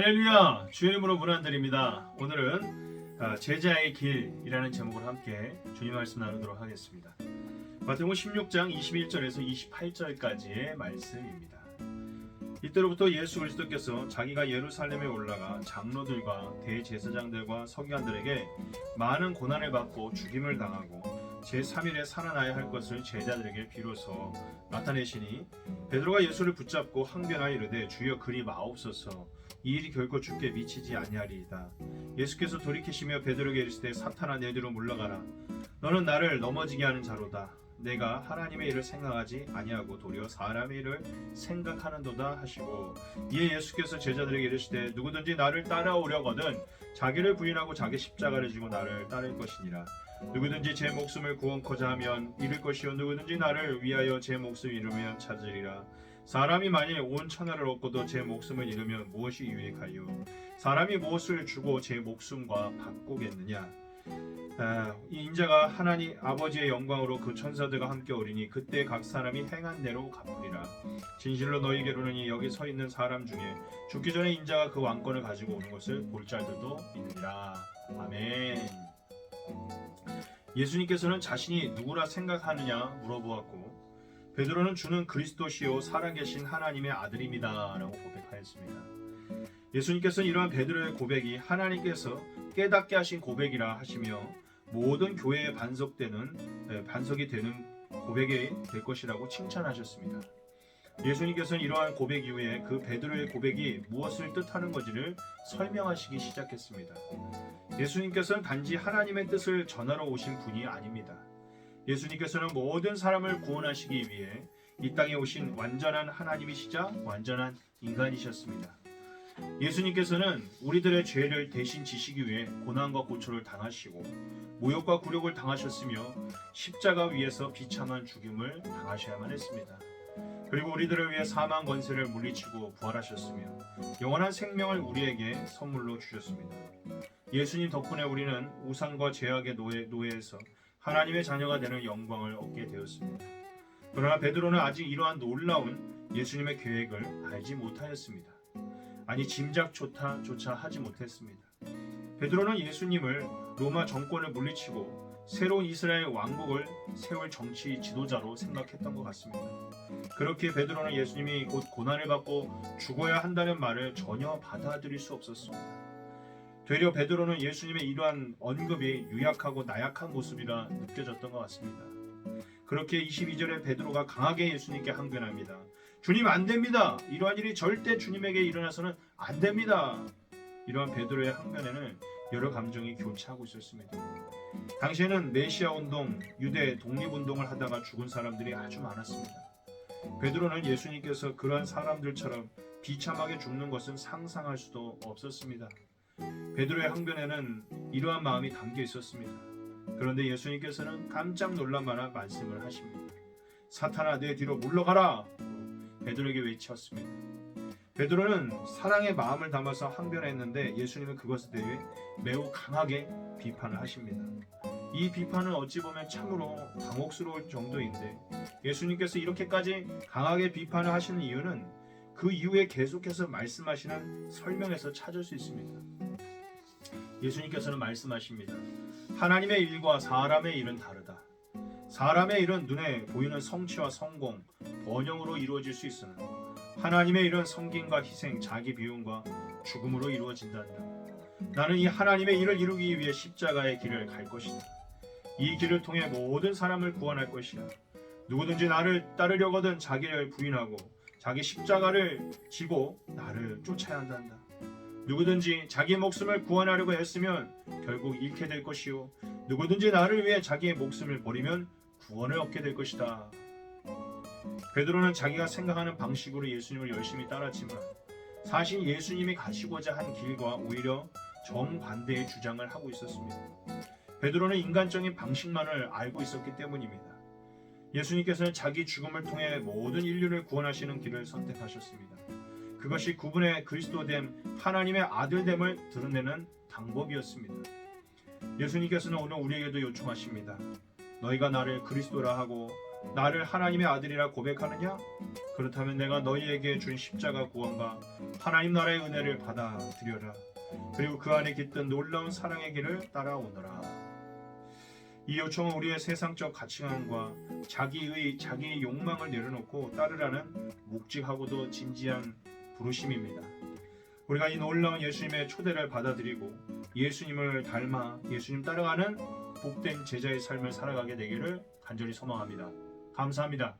할렐루야 주의 이름으로 문안드립니다. 오늘은 아, 제자의 길이라는 제목으로 함께 주님 말씀 나누도록 하겠습니다. 마태복음 16장 21절에서 28절까지의 말씀입니다. 이때로부터 예수 그리스도께서 자기가 예루살렘에 올라가 장로들과 대제사장들과 서기관들에게 많은 고난을 받고 죽임을 당하고 제3일에 살아나야 할 것을 제자들에게 비로소 나타내시니 베드로가 예수를 붙잡고 항변하여 이르되 주여 그리 마옵소서 이 일이 결코 죽게 미치지 아니하리이다. 예수께서 돌이키시며 베드로에게 이르시되 사탄아 내 뒤로 물러가라. 너는 나를 넘어지게 하는 자로다. 내가 하나님의 일을 생각하지 아니하고 도리어 사람의 일을 생각하는도다 하시고 이에 예수께서 제자들에게 이르시되 누구든지 나를 따라오려거든 자기를 부인하고 자기 십자가를 지고 나를 따를 것이니라. 누구든지 제 목숨을 구원코자 하면 잃을 것이요 누구든지 나를 위하여 제 목숨 잃으면 찾으리라. 사람이 만일 온 천하를 얻고도 제 목숨을 잃으면 무엇이 유익하요? 사람이 무엇을 주고 제 목숨과 바꾸겠느냐? 아, 이 인자가 하나님 아버지의 영광으로 그 천사들과 함께 오리니 그때 각 사람이 행한 대로 갚으리라. 진실로 너희에게로는 여기 서 있는 사람 중에 죽기 전에 인자가 그 왕권을 가지고 오는 것을 볼 자들도 있느니라. 아멘. 예수님께서는 자신이 누구라 생각하느냐 물어보았고 베드로는 주는 그리스도시요 살아계신 하나님의 아들입니다라고 고백하였습니다. 예수님께서는 이러한 베드로의 고백이 하나님께서 깨닫게 하신 고백이라 하시며 모든 교회에 반석되는 에, 반석이 되는 고백이 될 것이라고 칭찬하셨습니다. 예수님께서는 이러한 고백 이후에 그 베드로의 고백이 무엇을 뜻하는 건지를 설명하시기 시작했습니다. 예수님께서는 단지 하나님의 뜻을 전하러 오신 분이 아닙니다. 예수님께서는 모든 사람을 구원하시기 위해 이 땅에 오신 완전한 하나님이시자 완전한 인간이셨습니다. 예수님께서는 우리들의 죄를 대신 지시기 위해 고난과 고초를 당하시고 모욕과 굴욕을 당하셨으며 십자가 위에서 비참한 죽임을 당하셔야만 했습니다. 그리고 우리들을 위해 사망 권세를 물리치고 부활하셨으며 영원한 생명을 우리에게 선물로 주셨습니다. 예수님 덕분에 우리는 우상과 죄악의 노예, 노예에서 하나님의 자녀가 되는 영광을 얻게 되었습니다. 그러나 베드로는 아직 이러한 놀라운 예수님의 계획을 알지 못하였습니다. 아니 짐작조차 조차 하지 못했습니다. 베드로는 예수님을 로마 정권을 물리치고 새로운 이스라엘 왕국을 세울 정치 지도자로 생각했던 것 같습니다. 그렇게 베드로는 예수님이 곧 고난을 받고 죽어야 한다는 말을 전혀 받아들일 수 없었습니다. 되려 베드로는 예수님의 이러한 언급이 유약하고 나약한 모습이라 느껴졌던 것 같습니다. 그렇게 22절에 베드로가 강하게 예수님께 항변합니다. 주님 안 됩니다. 이러한 일이 절대 주님에게 일어나서는 안 됩니다. 이러한 베드로의 항변에는 여러 감정이 교차하고 있었습니다. 당시에는 메시아 운동, 유대 독립 운동을 하다가 죽은 사람들이 아주 많았습니다. 베드로는 예수님께서 그러한 사람들처럼 비참하게 죽는 것은 상상할 수도 없었습니다. 베드로의 항변에는 이러한 마음이 담겨 있었습니다. 그런데 예수님께서는 깜짝 놀란 만한 말씀을 하십니다. 사탄아 내 뒤로 물러가라. 베드로에게 외쳤습니다. 베드로는 사랑의 마음을 담아서 항변했는데 예수님은 그것에 대해 매우 강하게 비판을 하십니다. 이 비판은 어찌 보면 참으로 당혹스러울 정도인데 예수님께서 이렇게까지 강하게 비판을 하시는 이유는 그 이후에 계속해서 말씀하시는 설명에서 찾을 수 있습니다. 예수님께서는 말씀하십니다. 하나님의 일과 사람의 일은 다르다. 사람의 일은 눈에 보이는 성취와 성공, 번영으로 이루어질 수 있으나 하나님의 일은 성김과 희생, 자기 비움과 죽음으로 이루어진단다. 나는 이 하나님의 일을 이루기 위해 십자가의 길을 갈 것이다. 이 길을 통해 모든 사람을 구원할 것이야. 누구든지 나를 따르려거든 자기를 부인하고 자기 십자가를 지고 나를 쫓아야 한단다. 누구든지 자기 목숨을 구원하려고 했으면 결국 잃게 될 것이요. 누구든지 나를 위해 자기의 목숨을 버리면 구원을 얻게 될 것이다. 베드로는 자기가 생각하는 방식으로 예수님을 열심히 따랐지만 사실 예수님이 가시고자 한 길과 오히려 정반대의 주장을 하고 있었습니다. 베드로는 인간적인 방식만을 알고 있었기 때문입니다. 예수님께서는 자기 죽음을 통해 모든 인류를 구원하시는 길을 선택하셨습니다. 그것이 구분의 그리스도됨, 하나님의 아들됨을 드러내는 방법이었습니다. 예수님께서는 오늘 우리에게도 요청하십니다. 너희가 나를 그리스도라 하고 나를 하나님의 아들이라 고백하느냐? 그렇다면 내가 너희에게 준 십자가 구원과 하나님 나라의 은혜를 받아들여라. 그리고 그 안에 깃든 놀라운 사랑의 길을 따라오너라. 이 요청은 우리의 세상적 가치관과 자기의 자기의 욕망을 내려놓고 따르라는 묵직하고도 진지한 부르심입니다. 우리가 이 놀라운 예수님의 초대를 받아들이고 예수님을 닮아 예수님 따라가는 복된 제자의 삶을 살아가게 되기를 간절히 소망합니다. 감사합니다.